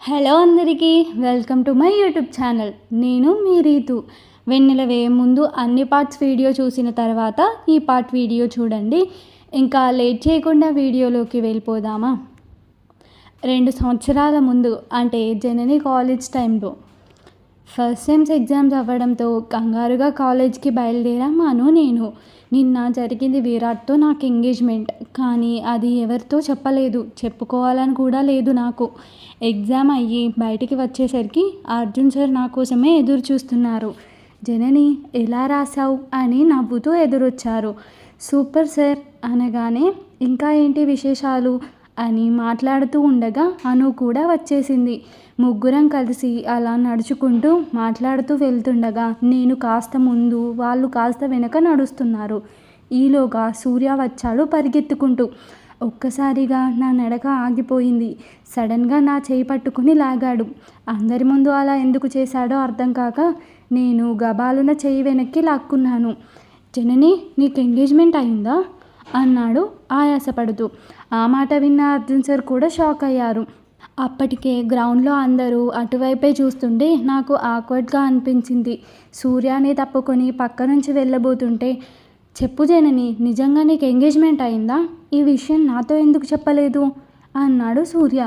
Hello అందరికీ welcome to my YouTube channel. నేను మీ రీతు. వెన్నెల వేయ ముందు అన్ని పార్ట్స్ వీడియో చూసిన తర్వాత ఈ పార్ట్ వీడియో చూడండి. ఇంకా లేట్ చేయకుండా వీడియోలోకి వెళ్ళిపోదామా? రెండు సంవత్సరాల ముందు అంటే జనని కాలేజ్ టైంలో ఫస్ట్ సెమ్స్ ఎగ్జామ్స్ అవ్వడంతో కంగారుగా కాలేజ్కి బయలుదేరామాను నేను. నిన్న జరిగింది విరాట్తో నాకు ఎంగేజ్మెంట్ కానీ అది ఎవరితో చెప్పలేదు. చెప్పుకోవాలని కూడా లేదు నాకు. ఎగ్జామ్ అయ్యి బయటికి వచ్చేసరికి అర్జున్ సార్ నా కోసమే ఎదురు చూస్తున్నారు. జనని ఎలా రాసావు అని నవ్వుతూ ఎదురొచ్చారు. సూపర్ సార్ అనగానే ఇంకా ఏంటి విశేషాలు? అని మాట్లాడుతూ ఉండగా అను కూడా వచ్చేసింది. ముగ్గురం కలిసి అలా నడుచుకుంటూ మాట్లాడుతూ వెళ్తుండగా నేను కాస్త ముందు వాళ్ళు కాస్త వెనక నడుస్తున్నారు. ఈలోగా సూర్య వచ్చాడు పరిగెత్తుకుంటూ. ఒక్కసారిగా నా నడక ఆగిపోయింది. సడన్గా నా చేయి పట్టుకుని లాగాడు. అందరి ముందు అలా ఎందుకు చేశాడో అర్థం కాక నేను గబాలున చేయి వెనక్కి లాక్కున్నాను. జనని నీకు ఎంగేజ్మెంట్ అయిందా? అన్నాడు. ఆయాసపడుతూ. ఆ మాట విన్న అర్జున్ సార్ కూడా షాక్ అయ్యారు. అప్పటికే గ్రౌండ్లో అందరూ అటువైపే చూస్తుంటే నాకు ఆక్వర్డ్గా అనిపించింది. సూర్యాని తప్పుకొని పక్క నుంచి వెళ్ళబోతుంటే చెప్పు జనని నిజంగా నీకు ఎంగేజ్మెంట్ అయిందా? ఈ విషయం నాతో ఎందుకు చెప్పలేదు? అన్నాడు సూర్య.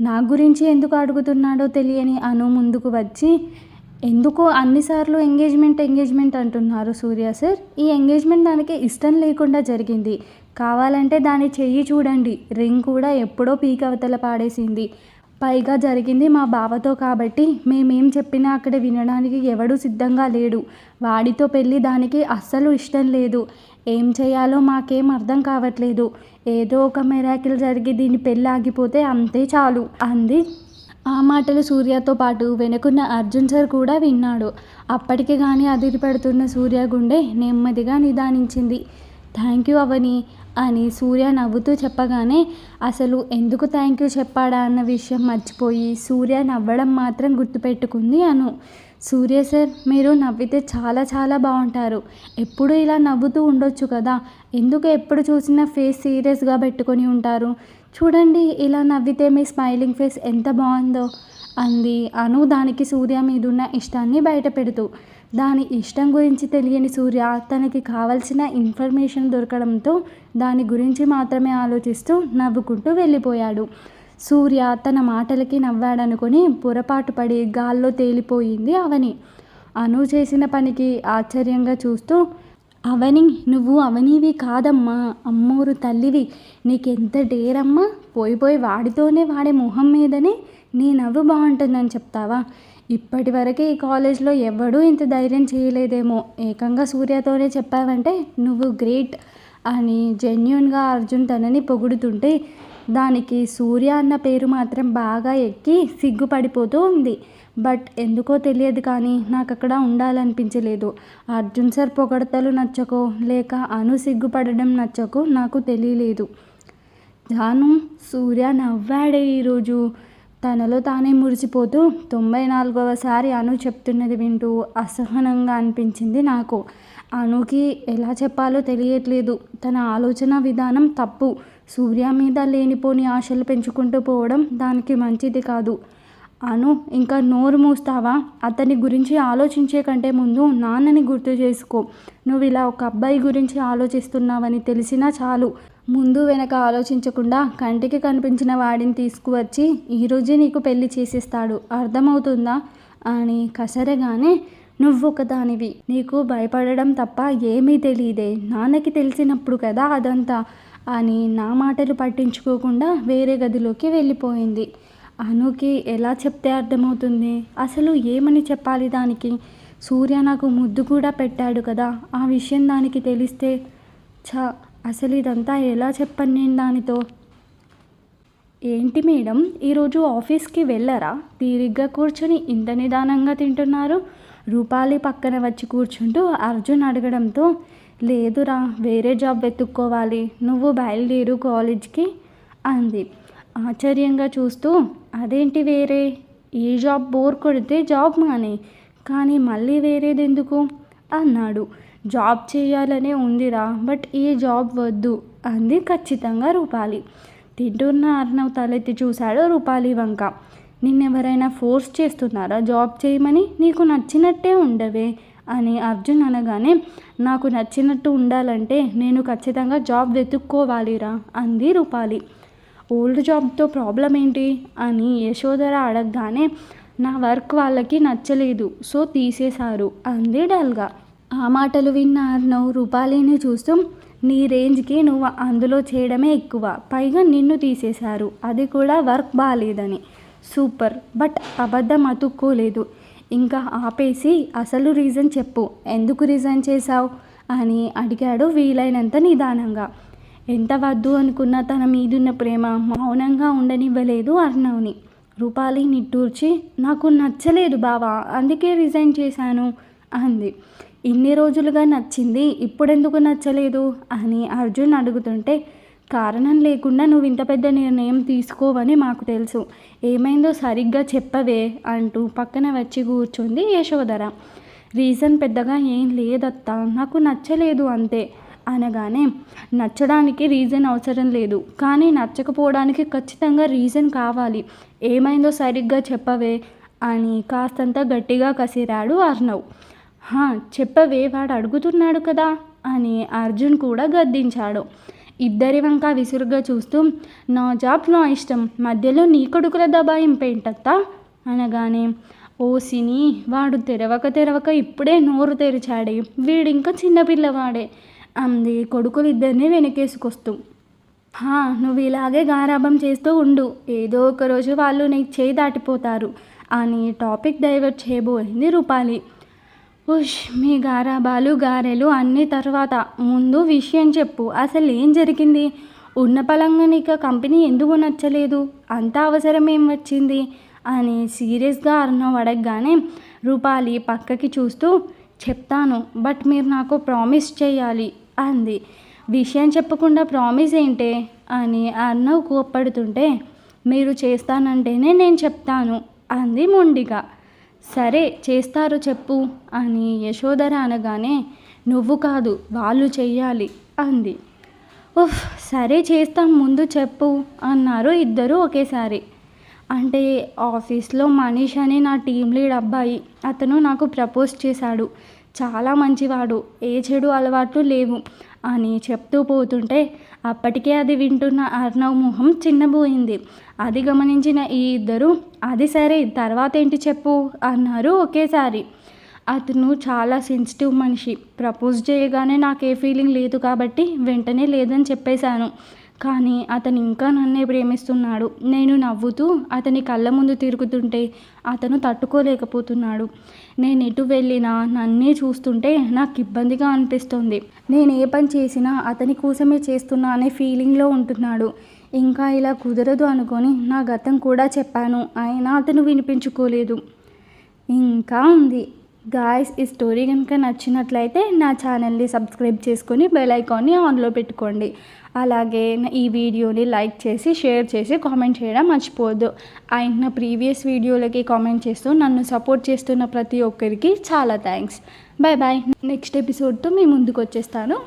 నా గురించి ఎందుకు అడుగుతున్నాడో తెలియని అను ముందుకు వచ్చి ఎందుకో అన్నిసార్లు ఎంగేజ్మెంట్ ఎంగేజ్మెంట్ అంటున్నారు సూర్య సార్? ఈ ఎంగేజ్మెంట్ దానికి ఇష్టం లేకుండా జరిగింది. కావాలంటే దాని చెయ్యి చూడండి. రింగ్ కూడా ఎప్పుడో పీక్ అవతల పాడేసింది. పైగా జరిగింది మా బావతో కాబట్టి మేమేం చెప్పినా అక్కడ వినడానికి ఎవడూ సిద్ధంగా లేడు. వాడితో పెళ్ళి దానికి అస్సలు ఇష్టం లేదు. ఏం చేయాలో మాకేం అర్థం కావట్లేదు. ఏదో ఒక మెరాకిల్ జరిగి దీని పెళ్ళి ఆగిపోతే అంతే చాలు. అంది. ఆ మాటలు సూర్యతో పాటు వెనుకున్న అర్జున్ సార్ కూడా విన్నాడు. అప్పటికి కానీ అదిరిపడుతున్న సూర్య గుండె నెమ్మదిగా నిదానించింది. థ్యాంక్ యూ అవని. అని సూర్య నవ్వుతూ చెప్పగానే అసలు ఎందుకు థ్యాంక్ యూ చెప్పాడా అన్న విషయం మర్చిపోయి సూర్య నవ్వడం మాత్రం గుర్తుపెట్టుకుంది అను. సూర్య సార్ మీరు నవ్వితే చాలా చాలా బాగుంటారు. ఎప్పుడు ఇలా నవ్వుతూ ఉండొచ్చు కదా. ఎందుకు ఎప్పుడు చూసినా ఫేస్ సీరియస్గా పెట్టుకొని ఉంటారు. చూడండి ఇలా నవ్వితే మీ స్మైలింగ్ ఫేస్ ఎంత బాగుందో అంది అను దానికి సూర్య మీదున్న ఇష్టాన్ని బయట పెడుతూ దాని ఇష్టం గురించి తెలియని సూర్య తనకి కావలసిన ఇన్ఫర్మేషన్ దొరకడంతో దాని గురించి మాత్రమే ఆలోచిస్తూ నవ్వుకుంటూ వెళ్ళిపోయాడు. సూర్య తన మాటలకి నవ్వాడనుకొని పొరపాటు పడి గాల్లో తేలిపోయింది అవని. అను చేసిన పనికి ఆశ్చర్యంగా చూస్తూ అవని నువ్వు అవనివి కాదమ్మా అమ్మోరు తల్లివి. నీకెంత డేరమ్మా? పోయి పోయి వాడితోనే వాడే మొహం మీదనే నీ నవ్వు బాగుంటుందని చెప్తావా? ఇప్పటి వరకు ఈ కాలేజ్లో ఎవడూ ఇంత ధైర్యం చేయలేదేమో. ఏకంగా సూర్యతోనే చెప్పావంటే నువ్వు గ్రేట్ అని జెన్యున్గా అర్జున్ తనని పొగుడుతుంటే దానికి సూర్య అన్న పేరు మాత్రం బాగా ఎక్కి సిగ్గుపడిపోతూ ఉంది. బట్ ఎందుకో తెలియదు కానీ నాకు అక్కడ ఉండాలనిపించలేదు. అర్జున్ సార్ పొగడతలు నచ్చకో లేక అను సిగ్గుపడడం నచ్చకో నాకు తెలియలేదు. జాను సూర్య నవ్వాడే ఈరోజు. తనలో తానే మురిసిపోతూ తొంభై నాలుగవసారి అను చెప్తున్నది వింటూ అసహనంగా అనిపించింది నాకు. అనుకి ఎలా చెప్పాలో తెలియట్లేదు. తన ఆలోచన విధానం తప్పు. సూర్య మీద లేనిపోని ఆశలు పెంచుకుంటూ పోవడం దానికి మంచిది కాదు. అను ఇంకా నోరు మూస్తావా? అతని గురించి ఆలోచించే కంటే ముందు నాన్నని గుర్తు చేసుకో. నువ్వు ఇలా ఒక అబ్బాయి గురించి ఆలోచిస్తున్నావని తెలిసినా చాలు. ముందు వెనక ఆలోచించకుండా కంటికి కనిపించిన వాడిని తీసుకువచ్చి ఈరోజే నీకు పెళ్ళి చేసేస్తాడు. అర్థమవుతుందా? అని కసరగానే నువ్వు ఒకదానివి. నీకు భయపడడం తప్ప ఏమీ తెలియదే. నాన్నకి తెలిసినప్పుడు కదా అదంతా అని నా మాటలు పట్టించుకోకుండా వేరే గదిలోకి వెళ్ళిపోయింది. అనుకి ఎలా చెప్తే అర్థమవుతుంది? అసలు ఏమని చెప్పాలి దానికి? సూర్య నాకు ముద్దు కూడా పెట్టాడు కదా. ఆ విషయం దానికి తెలిస్తే చా అసలు ఇదంతా ఎలా చెప్పను నేను దానితో? ఏంటి మేడం ఈరోజు ఆఫీస్కి వెళ్ళరా? తీరిగ్గా కూర్చొని ఇంత నిదానంగా తింటున్నారు? రూపాలి పక్కన వచ్చి కూర్చుంటూ అర్జున్ అడగడంతో లేదురా వేరే జాబ్ వెతుక్కోవాలి నువ్వు బయలుదేరు కాలేజ్కి అంది. ఆశ్చర్యంగా చూస్తూ అదేంటి వేరే? ఏ జాబ్ బోర్ కొడితే జాబ్ మానే కానీ మళ్ళీ వేరేది ఎందుకు అన్నాడు. జాబ్ చేయాలనే ఉందిరా బట్ ఈ జాబ్ వద్దు అంది ఖచ్చితంగా రూపాలి. తింటున్న అర్ణవ్ తలెత్తి చూశాడు రూపాలి వంక. నిన్నెవరైనా ఫోర్స్ చేస్తున్నారా జాబ్ చేయమని? నీకు నచ్చినట్టే ఉండవే అని అర్జున్ అనగానే నాకు నచ్చినట్టు ఉండాలంటే నేను ఖచ్చితంగా జాబ్ వెతుక్కోవాలిరా అంది రూపాలి. ఓల్డ్ జాబ్తో ప్రాబ్లం ఏంటి? అని యశోధర అడగగానే నా వర్క్ వాళ్ళకి నచ్చలేదు సో తీసేశారు అంది డల్గా. ఆ మాటలు విన్న అర్ణవ్ రూపాలిని చూస్తూ నీ రేంజ్కి నువ్వు అందులో చేయడమే ఎక్కువ. పైగా నిన్ను తీసేశారు. అది కూడా వర్క్ బాగాలేదని సూపర్. బట్ అబద్ధం అతుక్కోలేదు. ఇంకా ఆపేసి అసలు రీజన్ చెప్పు. ఎందుకు రిజైన్ చేశావు? అని అడిగాడు వీలైనంత నిదానంగా. ఎంత వద్దు అనుకున్న తన మీదున్న ప్రేమ మౌనంగా ఉండనివ్వలేదు అర్ణవ్ని రూపాలి నిట్టూర్చి నాకు నచ్చలేదు బావా. అందుకే రిజైన్ చేశాను అంది. ఇన్ని రోజులుగా నచ్చింది ఇప్పుడెందుకు నచ్చలేదు? అని అర్జున్ అడుగుతుంటే కారణం లేకుండా నువ్వు ఇంత పెద్ద నిర్ణయం తీసుకోవని మాకు తెలుసు. ఏమైందో సరిగ్గా చెప్పవే అంటూ పక్కన వచ్చి కూర్చుంది యశోధర. రీజన్ పెద్దగా ఏం లేదత్తా నాకు నచ్చలేదు అంతే అనగానే నచ్చడానికి రీజన్ అవసరం లేదు కానీ నచ్చకపోవడానికి ఖచ్చితంగా రీజన్ కావాలి. ఏమైందో సరిగ్గా చెప్పవే అని కాస్తంత గట్టిగా కసిరాడు అర్ణవ్. చెప్పవే వాడు అడుగుతున్నాడు కదా అని అర్జున్ కూడా గద్దించాడు. ఇద్దరి వంక విసురుగా చూస్తూ నా జాబ్ నా ఇష్టం మధ్యలో నీ కొడుకుల దబాయింపేంటత్తా అనగానే ఓ సిని వాడు తెరవక తెరవక ఇప్పుడే నోరు తెరిచాడే వీడింకా చిన్నపిల్లవాడే అంది కొడుకులిద్దరినీ వెనకేసుకొస్తూ. హా నువ్వు ఇలాగే గారాభం చేస్తూ ఉండు ఏదో ఒకరోజు వాళ్ళు నీకు చేయి దాటిపోతారు అని టాపిక్ డైవర్ట్ చేయబోయింది రూపాలి. ఉష్ మీ గారాబాలు గారెలు అన్ని తర్వాత. ముందు విషయం చెప్పు. అసలు ఏం జరిగింది? ఉన్న పలంగా నీకు కంపెనీ ఎందుకు నచ్చలేదు? అంత అవసరం ఏం వచ్చింది? అని సీరియస్గా అర్ణవ్ అడగగానే రూపాలి పక్కకి చూస్తూ చెప్తాను బట్ మీరు నాకు ప్రామిస్ చేయాలి అంది. విషయం చెప్పకుండా ప్రామిస్ ఏంటే? అని అర్ణవ్ కోప్పడుతుంటే మీరు చేస్తానంటేనే నేను చెప్తాను అంది మొండిగా. సరే చేస్తారు చెప్పు. అని యశోధర అనగానే నువ్వు కాదు వాళ్ళు చెయ్యాలి అంది. ఉఫ్ సరే చేస్తాం ముందు చెప్పు అన్నారు ఇద్దరు ఒకేసారి. అంటే ఆఫీస్లో మనీష్ అనే నా టీం లీడ్ అబ్బాయి అతను నాకు ప్రపోజ్ చేశాడు. చాలా మంచివాడు ఏ చెడు అలవాట్లు లేవు అని చెప్తూ పోతుంటే అప్పటికే అది వింటున్న అర్ణవ్ మొహం చిన్నబోయింది. అది గమనించిన ఈ ఇద్దరు అది సరే తర్వాత ఏంటి చెప్పు అన్నారు ఒకేసారి. అతను చాలా సెన్సిటివ్ మనిషి. ప్రపోజ్ చేయగానే నాకు ఏ ఫీలింగ్ లేదు కాబట్టి వెంటనే లేదని చెప్పేశాను. కానీ అతను ఇంకా నన్నే ప్రేమిస్తున్నాడు. నేను నవ్వుతూ అతని కళ్ళ ముందు తిరుగుతుంటే అతను తట్టుకోలేకపోతున్నాడు. నేను ఎటు వెళ్ళినా నన్నే చూస్తుంటే నాకు ఇబ్బందిగా అనిపిస్తుంది. నేను ఏ పని చేసినా అతని కోసమే చేస్తున్నా అనే ఫీలింగ్లో ఉంటున్నాడు. ఇంకా ఇలా కుదరదు అనుకొని నా గతం కూడా చెప్పాను. అయినా అతను వినిపించుకోలేదు. ఇంకా ఉంది. గాయస్ ఈ స్టోరీ కనుక నచ్చినట్లయితే నా ఛానల్ని సబ్స్క్రైబ్ చేసుకొని బెల్ ఐకాన్ని ఆన్లో పెట్టుకోండి. అలాగే ఈ వీడియోని లైక్ చేసి షేర్ చేసి కామెంట్ చేయడం మర్చిపోవద్దు. అండ్ నా ప్రీవియస్ వీడియోలకి కామెంట్ చేస్తూ నన్ను సపోర్ట్ చేస్తున్న ప్రతి ఒక్కరికి చాలా థ్యాంక్స్ బాయ్ బాయ్ నెక్స్ట్ ఎపిసోడ్తో మీ ముందుకు వచ్చేస్తాను.